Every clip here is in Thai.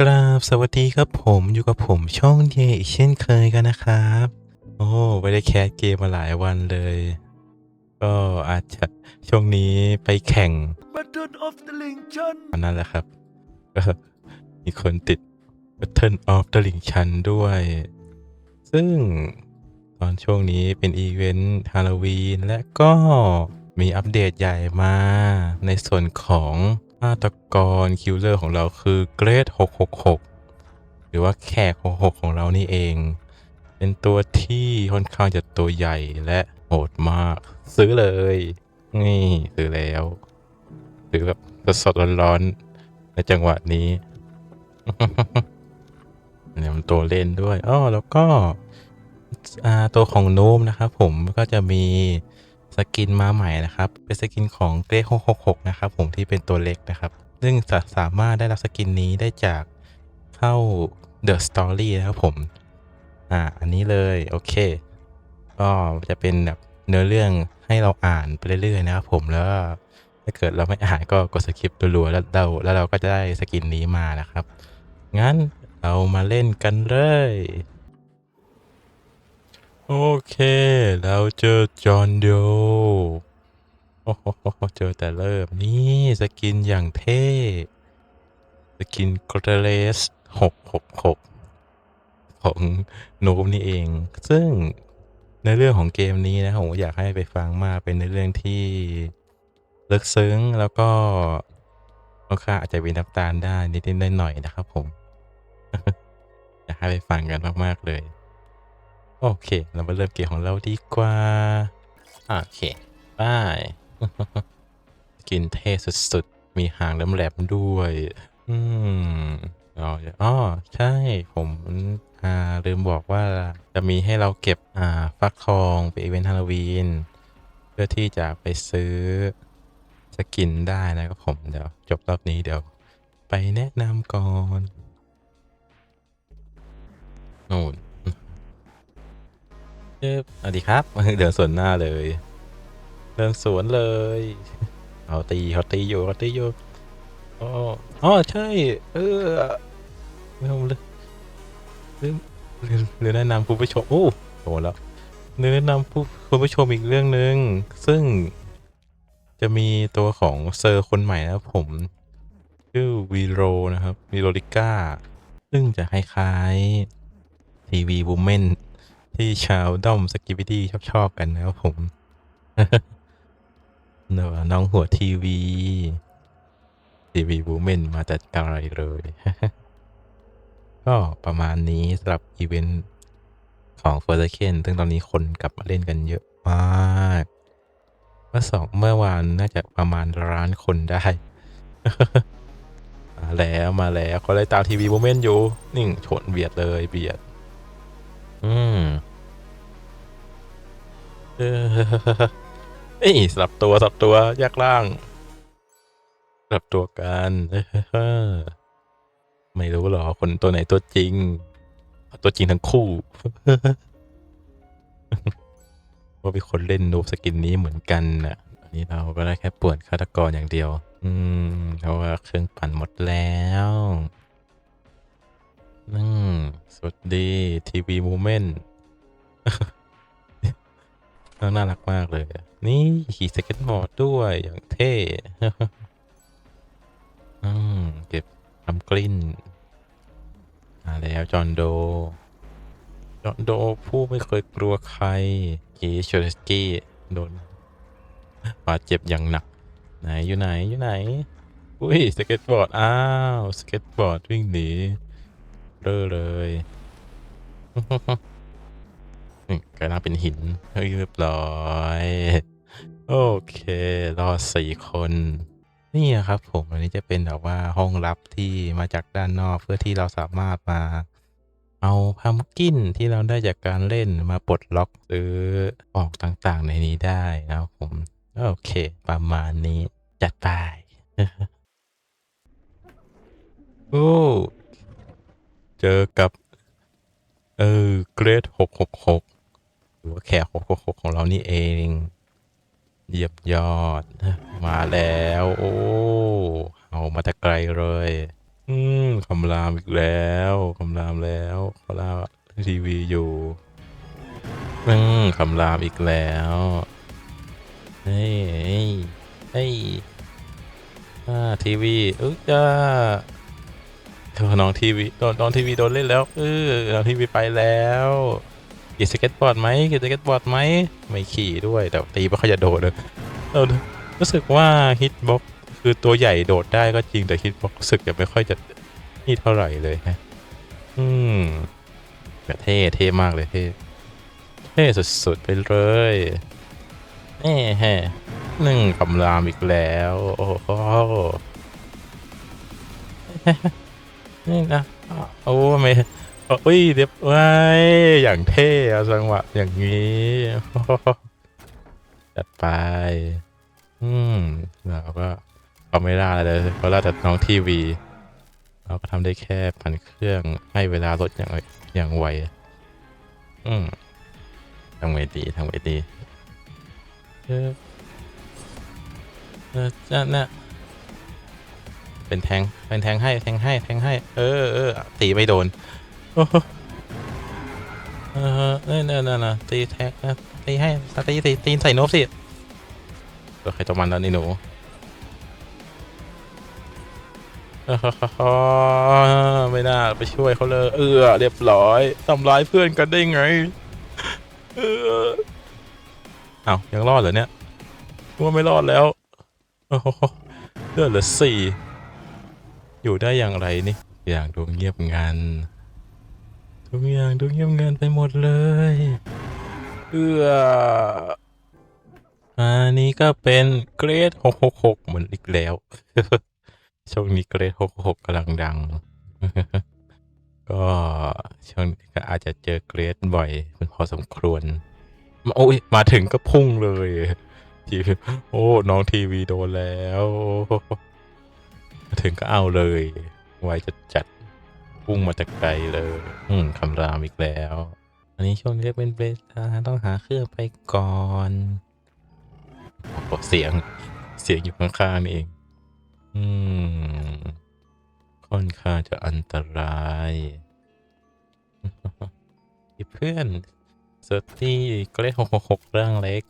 กราบสวัสดีครับผมอยู่กับผมช่องเดอีกเช่นเคยกันนะครับ โอ้ไม่ได้แคสเกมมาหลายวันเลย ก็อาจจะช่วงนี้ไปแข่ง Battle of the Lincoln อันนั้นแหละครับก็มีคนติด Battle of the ลิงชันด้วย ซึ่งตอนช่วงนี้เป็นอีเวนต์ฮาโลวีนและก็มีอัปเดตใหญ่มาในส่วนของฆาตกรคิลเลอร์ของเราคือเกรด 666 หรือว่าแขก 66 ของเรานี่เอง เป็นตัวที่ค่อนข้างจะตัวใหญ่และโหดมาก ซื้อเลย นี่ซื้อแล้วหรือแบบสดๆร้อนๆ ในจังหวะนี้เนี่ยมันตัวเล่นด้วยอ้อแล้วก็ตัวของโนมนะครับผมก็จะมี สกินมาใหม่นะครับ เป็นสกินของเกร666 นะครับผมที่เป็นตัวเล็กนะครับ ซึ่งจะสามารถได้รับสกินนี้ได้จากเข้า The Story นะครับผม อ่า อันนี้เลย โอเค ก็จะเป็นแบบเนื้อเรื่องให้เราอ่านไปเรื่อยๆนะครับผมแล้วถ้าเกิดเราไม่อ่านก็กดสคิปรัวๆแล้วเราแล้วเราก็จะได้สกินนี้มานะครับ งั้นเรามาเล่นกันเลย โอเค เราเจอจอห์นโดโอ้โหเจอแต่เริ่ม นี่สกินอย่างเท่ สกินกรเลสหกหกหกของโนมนี่เอง ซึ่งในเรื่องของเกมนี้นะผมอยากให้ไปฟังมากเป็นในเรื่องที่ลึกซึ้งแล้วก็ค่อนข้างอาจจะมีน้ำตาลได้นิดๆหน่อยๆนะครับผมอยากให้ไปฟังกันมาก ๆ เลย โอเค เรามาเริ่มเกมของเราดีกว่า โอเคไปกินเท่สุดๆ มีหางแหลมๆด้วย อืมอ๋อใช่ ผมอ่าลืมบอกว่าจะมีให้เราเก็บ อ่า ฟักทองไปอีเวนต์ฮาโลวีน เพื่อที่จะไปซื้อสกินได้นะครับผม เดี๋ยวจบรอบนี้เดี๋ยว ไปแนะนำก่อนนู่น สวัสดีครับ เดินสวนหน้าเลย เดินสวนเลยเขาตีเขาตีอยู่เขาตีอยู่อ๋ออ๋อใช่ เออไม่เอาเลยลืมลืมลืมแนะนำคุณผู้ชมโอ้โหแล้วลืมแนะนำผู้คุณผู้ชมอีกเรื่องหนึ่งซึ่งจะมีตัวของเซอร์คนใหม่นะผม ชื่อวีโรนะครับวีโรลิก้า ซึ่งจะคล้ายๆทีวีบูมเมน ที่ชาวด้อมสกิบิดี้ชอบชอบๆกันนะครับผมเนอะน้องหัวทีวีทีวีบูเมนมาแต่ไกลเลย ก็ประมาณนี้สำหรับอีเวนต์ของเฟอร์เคนซึ่งตอนนี้คนกลับมาเล่นกันเยอะมาก เมื่อสองเมื่อวานน่าจะประมาณล้านคนได้ มาแล้วมาแล้วเขาเลยตามทีวีบูเมนอยู่ นิ่งชนเบียดเลยเบียด อืม เออเอ้ยสลับตัวสลับตัวแยกล่างสลับตัวกันไม่รู้หรอคนตัวไหนตัวจริง ตัวจริงทั้งคู่ว่ามีคนเล่นนูบสกินนี้เหมือนกันน่ะ อันนี้เราก็ได้แค่ป่วนฆาตกรอย่างเดียว อืมเพราะว่าเครื่องปั่นหมดแล้วอืมสวัสดีทีวีมูเมนต์ น่ารักมากเลย นี่ขี่สเก็ตบอร์ดด้วยอย่างเท่อืมเก็บทำกลิ้นมาแล้วจอห์นโด จอห์นโดผู้ไม่เคยกลัวใครกีโชเลสกี้โดนบาดเจ็บอย่างหนัก ไหนอยู่ไหนอยู่ไหน อุ้ยสเก็ตบอร์ด อ้าวสเก็ตบอร์ดวิ่งหนีเร่อเลยายร่างเป็นหินเฮ้ยเรียบร้อย โอเครอดสี่คน นี่ครับผมอันนี้จะเป็นแบบว่าห้องลับที่มาจากด้านนอกเพื่อที่เราสามารถมา เอาพัมกินที่เราได้จากการเล่นมาปลดล็อกซื้อออกต่างๆในนี้ได้นะครับผม โอเค ประมาณนี้จัดไปโอ้เจอกับ เออ เกรดหกหกหก หรือว่าแขกหกหกของเรานี่เองเยียบยอด มาแล้ว โอ้เอามาแต่ไกลเลย อืมเขาำรามอีกแล้วคำรามแล้วเขาเล่าทีวีอยู่อืมคำรามอีกแล้วเฮ้ยเฮ้ยเฮ้ยอ่าทีวีอุ๊ยจ้าน้องทีวีโดนน้องทีวีโดนเล่นแล้วเออน้องทีวีไปแล้ว ขี่สเก็ตบอร์ดไหมขี่สเก็ตบอร์ดไหมไม่ขี่ด้วยแต่ตีไม่ค่อยจะโดดเลยเออรู้สึกว่าฮิตบ็อกคือตัวใหญ่โดดได้ก็จริงแต่ฮิตบ็อกรู้สึกจะไม่ค่อยจะนี่เท่าไหร่เลยฮะอืมแต่เท่เท่มากเลยเท่เท่สุดๆไปเลยแน่แฮะหนึ่งคำรามอีกแล้ว โอ้โหนี่นะโอ้ไม่ อ้ยเรียบไว้ยอย่างเท่อะจังหวะอย่างนี้จัดไป อืมเราก็เอาไม่ได้เลยเพราะเราแต่น้องทีวี เราก็ทำได้แค่ปั่นเครื่องให้เวลารถอย่างอย่างไว อืมทำไงดีทำไงดีเออเออจะน่ะเป็นแทงเป็นแทงให้แทงให้แทงให้ เออเออตีไม่โดน เออเออเนี่ยเนี่ยนะตีแทงเออตีให้ตีตีตีใส่นบสิตัวใครตัวมันแล้วนี่หนูเออไม่น่าไปช่วยเขาเลย เออเรียบร้อยทำร้ายเพื่อนกันได้ไง เออเอ้ายังรอดเหรอเนี่ยว่าไม่รอดแล้วโอ้โหเลือดเหลือสี่อยู่ได้อย่างไรนี่ อย่างดูเงียบงัน ทุกอย่างดูเงียบงันไปหมดเลยเอืออันนี้ก็เป็นเกรดหกหกหกเหมือนอีกแล้ว ช่วงนี้เกรดหกหกกำลังดัง ก็ช่วงนี้ก็อาจจะเจอเกรดบ่อยเป็นพอสมควรมาโอ้ยมาถึงก็พุ่งเลยทีโอ้ น้องทีวีโดนแล้วมาถึงก็เอาเลย ไวจะจัด พุ่งมาจากไกลเลย อืมคำรามอีกแล้ว อันนี้ช่วงนี้เป็นเบสต้องหาเครื่องไปก่อนโอ้เสียง เสียงอยู่ข้างๆนี่เอง อืม ค่อนข้างจะอันตรายเพื่อนเซอร์ตี้ก็เลขหกหกหกเรื่องเล็ก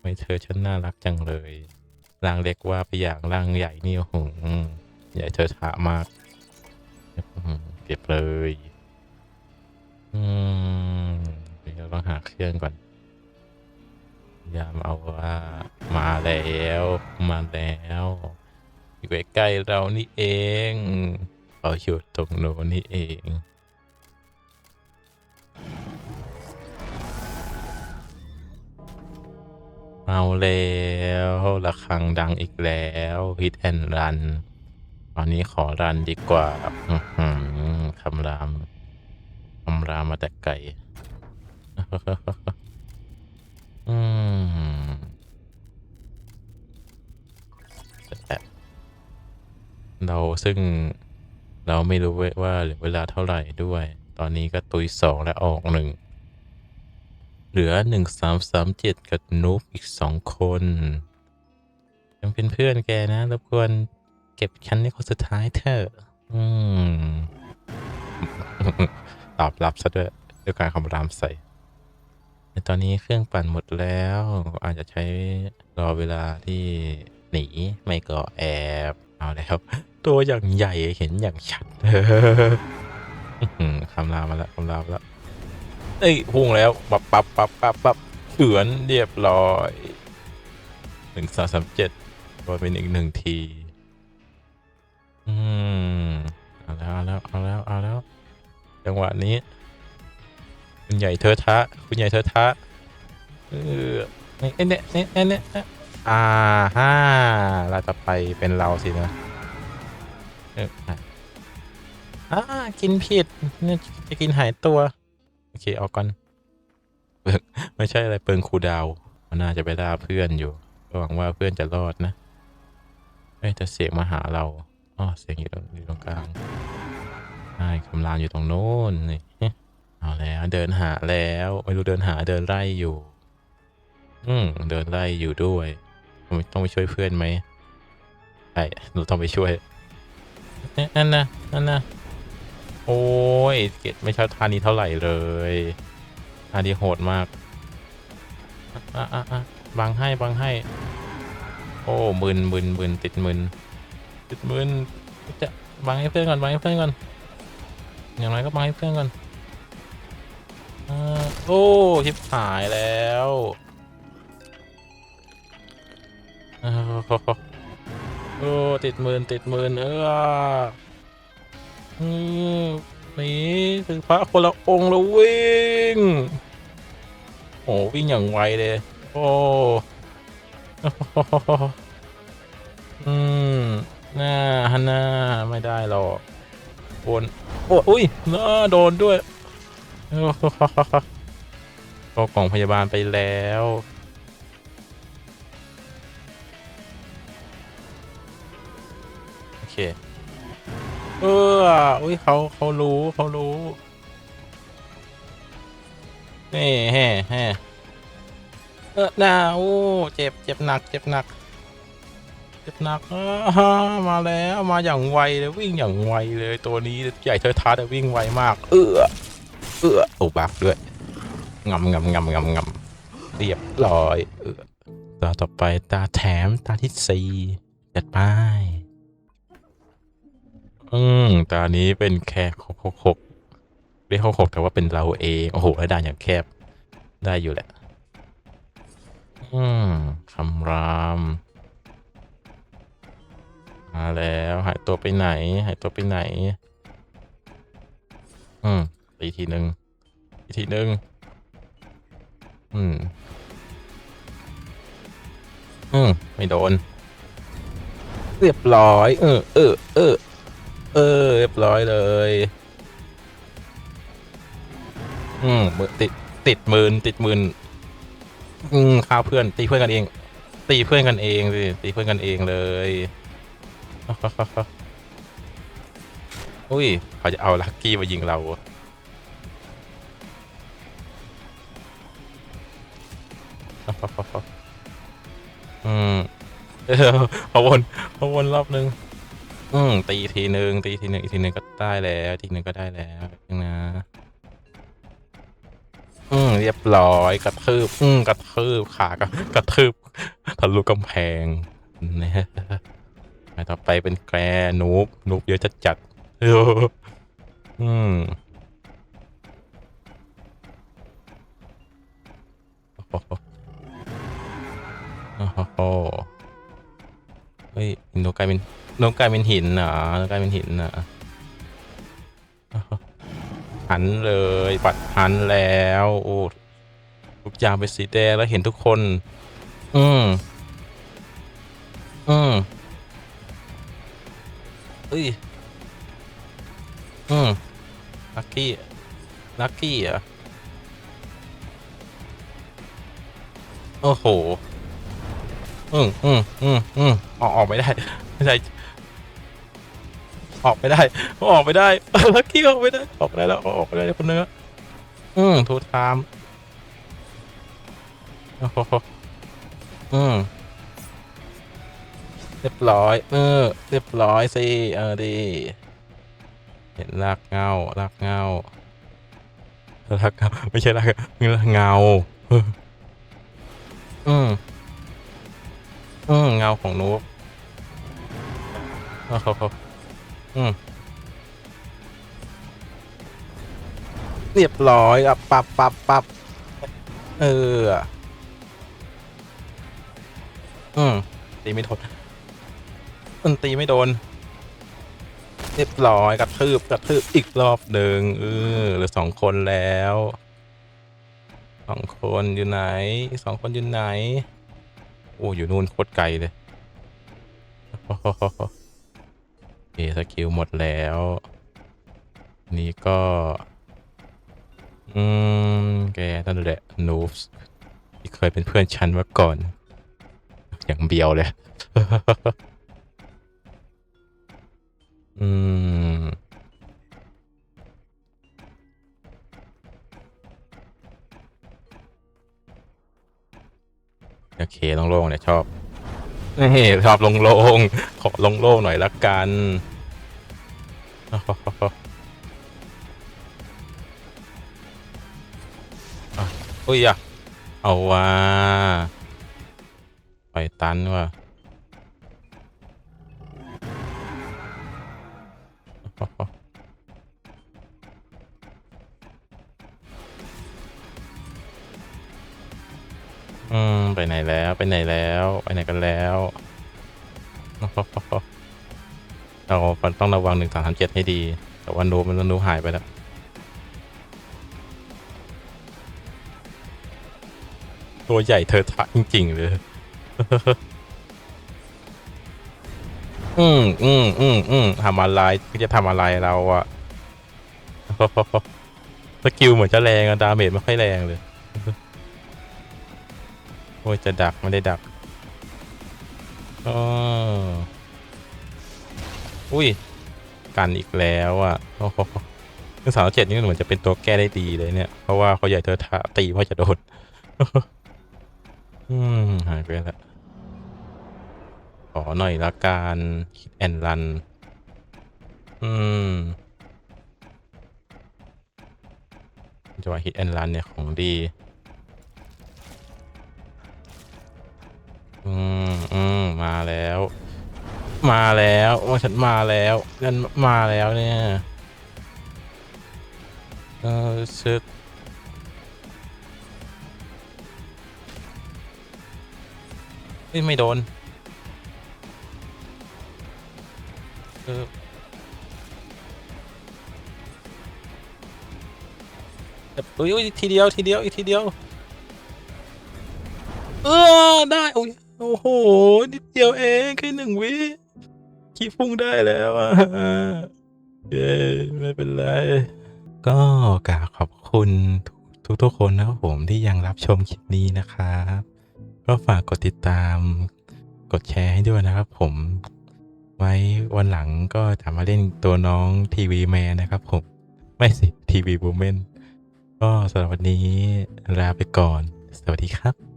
ไม่เธอฉันน่ารักจังเลย ร่างเล็กว่าไปอย่างร่างใหญ่นี่โอ้โหใหญ่เธอช้ามาก ก็บเลย อืมเดี๋ยวต้องหาเครื่องก่อน ยามเอาว่า มาแล้ว มาแล้วอยู่ใกล้ๆเรานี่เองเราอยู่ตรงโน้นนี่เองเอาแล้วระฆังดังอีกแล้วฮิตแอนรัน ตอนนี้ขอรันดีกว่า คำรามคำรามมาแต่ไกลอืมแต่เราซึ่งเราไม่รู้ว่าเหลือเวลาเท่าไหร่ด้วย ตอนนี้ก็ตุยสองและออกหนึ่ง เหลือหนึ่งสามสามเจ็ดกับนูบอีกสองคนยังเป็นเพื่อนแกนะ รบกวนเก็บชั้นในคนสุดท้ายเถอะ อืม ตอบรับซะด้วยด้วยการคำรามใส่ในตอนนี้เครื่องปั่นหมดแล้วอาจจะใช้รอเวลาที่หนีไม่ก็แอบเอาแล้วตัวอย่างใหญ่เห็นอย่างชัดคำรามมาแล้วคำรามแล้วเอ้ยพุ่งแล้วปับปับปับปับปับเฉือนเรียบร้อยหนึ่งสองสามเจ็ดโดนเป็นอีกหนึ่งที อืม เอาแล้ว เอาแล้ว เอาแล้ว เอาแล้ว จังหวะนี้ คุณใหญ่เธอทะ คุณใหญ่เธอทะเออเนี่ยเนี่ยเนี่ยเนี่ยเนอ่าฮ่าเราจะไปเป็นเราสินะเอออะอ่ากินผิดเนี่ยจะกินหายตัว โอเคเอาก่อนไม่ใช่อะไรเปิงครูดาว มันน่าจะไปล่าเพื่อนอยู่ก็หวังว่าเพื่อนจะรอดนะเอ้แต่เสียงมาหาเราอ๋อเสียงอยู่ตรงอยู่ตรงกลาง ใช่คำรามอยู่ตรงโน้นนี่เอาแล้วเดินหาแล้วไม่รู้เดินหาเดินไล่อยู่ อืมเดินไล่อยู่ด้วยต้องไปช่วยเพื่อนไหมใช่เราต้องไปช่วยเนั่นนะนั่นนะโอ้ยเกตไม่ชอบท่านี้เท่าไหร่เลยท่านี้โหดมากอะอะอะบังให้บังให้ โอ้มึนมึนมึนติดมึนติดมึนจะบังให้เพื่อนก่อนบังให้เพื่อนก่อน อย่างไรก็บังให้เพื่อนก่อนอโอ้ชิบหายแล้วอ้โอ้ติดมืนติดมืนเอออืมหนีถึงพระคนละองค์ล้ววิ่งโอ้วิ่งอย่างไวเลย โอ้อืมน่าฮันน่าไม่ได้หรอกโอน โอ้อุ้ยน่าโดนด้วยโอ้โหก็กล่องพยาบาลไปแล้วโอเคเอออุ้ยเขาเขารู้เขารู้นี่แฮ่แฮ่เออหนาโอ้เจ็บเจ็บหนัก เจ็บหนัก เจ็บหนักอ้ามาแล้วมาอย่างไวเลยวิ่งอย่างไวเลยตัวนี้ใหญ่เทอะทาแต่วิ่งไวมาก เออเออโอ้บักด้วยงำงำงำงำงำเรียบร้อยเออตาต่อไปตาแถมตาที่สี่จัดไปอืมตานี้เป็นแค่หกหกหกเรียกหกหกแต่ว่าเป็นเราเองโอ้โหแล้วด่านอย่างแคบได้อยู่แหละ อืมคำราม มาแล้วหายตัวไปไหน หายตัวไปไหน อืมตีทีหนึ่งอีทีหนึ่งอืม อืม ไม่โดน เรียบร้อย เออ เออ เออ เออ เรียบร้อยเลย อืมมือติด ติดมืนติดมืนอืมฆ่าวเพื่อน ตีเพื่อนกันเอง ตีเพื่อนกันเองสิตีเพื่อนกันเองเลย อุ้ยเขาจะเอาลักกี้มายิงเรา อืมเออเอวนเอวนรอบนึง อืม ตีทีหนึ่งตีทีหนึ่งอีกทีหนึ่งก็ได้แล้วทีหนึ่งก็ได้แล้วนะ อืม เรียบร้อยกระทืบ อืม กระทืบขากระกระทืบทะลุกำแพงนะฮะไป ต่อไปเป็นแกรนูบนูบเยอะจัดจัดเอออืมโอ้โหโอ้โหเฮ้ยโนกลายเป็นนกกลายเป็นหินเหรอนกลายเป็นหินเหรอโอ้โหหันเลยปัดหันแล้ว โอ้ทุกอย่างเป็นสีแดงแล้วเห็นทุกคน อืม อุ้ย อืมลักกี้ลักกี้เหรอะโอ้โห อืมอืมอืมอืมออกออกไม่ได้ ไม่ใช่ออกไม่ได้ ออกไม่ได้ลักกี้ออกไม่ได้ ออกได้แล้ว ออกได้คนเนื้ออืมทูไทม์โอ้โหอืม ร้อย เออ เรียบร้อยสิ เออดี เห็นรากเงา รากเงา รากเงา ไม่ใช่รากเงาเอออืมอืมเงาของนุ๊กโอ้โอืมเรียบร้อยอะปับปับปับเออ อืมตีไม่ทน มันตีไม่โดน เรียบร้อยกระทืบกระทืบอีกรอบหนึ่งเออเหลือสองคนแล้วสองคนอยู่ไหนสองคนอยู่ไหน โอ้อยู่นู่นโคตรไกลเลยโอสกิลหมดแล้ว นี่ก็ อืม แกนั่นแหละนูฟที่เคยเป็นเพื่อนฉันมาก่อน อย่างเบียวเลย อืม โอเคโล่งๆเนี่ยชอบนี่ชอบโล่งๆขอโล่งๆหน่อยละกันอุ้ยอะเอาว่าไปตันว่ะ อืมไปไหนแล้วไปไหนแล้วไปไหนกันแล้วเราต้องระวังหนึ่งสามสามเจ็ดให้ดี แต่ว่านูมันนูหายไปแล้วตัวใหญ่เธอทะจริงๆเลยอืมอืมอืมอืมทำอะไรจะทำอะไรเราอะสกิลเหมือนจะแรงอะดาเมจไม่ค่อยแรงเลย โอ้ยจะดักไม่ได้ดักอ๋ออุ้ย กันอีกแล้วอะโอ้โหซึ่งสามเจ็ดนี่เหมือนจะเป็นตัวแก้ได้ดีเลยเนี่ย เพราะว่าเขาใหญ่เธอตีเพราะจะโดนอืมหายไปแล้วขอหน่อยละกันคิดแอนรัน อืมจังหวะฮิตแอนรันเนี่ยของดี อืมอืมมาแล้ว มาแล้วโอ้ฉันมาแล้วฉันมาแล้วเนี่ยเออชึดเฮ้ยไม่โดนเอออุ้ยอุ้ยทีเดียวทีเดียวอีกทีเดียว เออได้โอ้ย โอ้โห นิดเดียวเองแค่หนึ่งวิขี้พุ่งได้แล้วอะเย้ไม่เป็นไร ก็กราบขอบคุณทุกทุกคนนะครับผมที่ยังรับชมคลิปนี้นะครับ ก็ฝากกดติดตามกดแชร์ให้ด้วยนะครับผม ไว้วันหลังก็จะมาเล่นตัวน้องทีวีแมนนะครับผม ไม่สิทีวีบูมเมนก็สำหรับวันนี้ลาไปก่อน สวัสดีครับ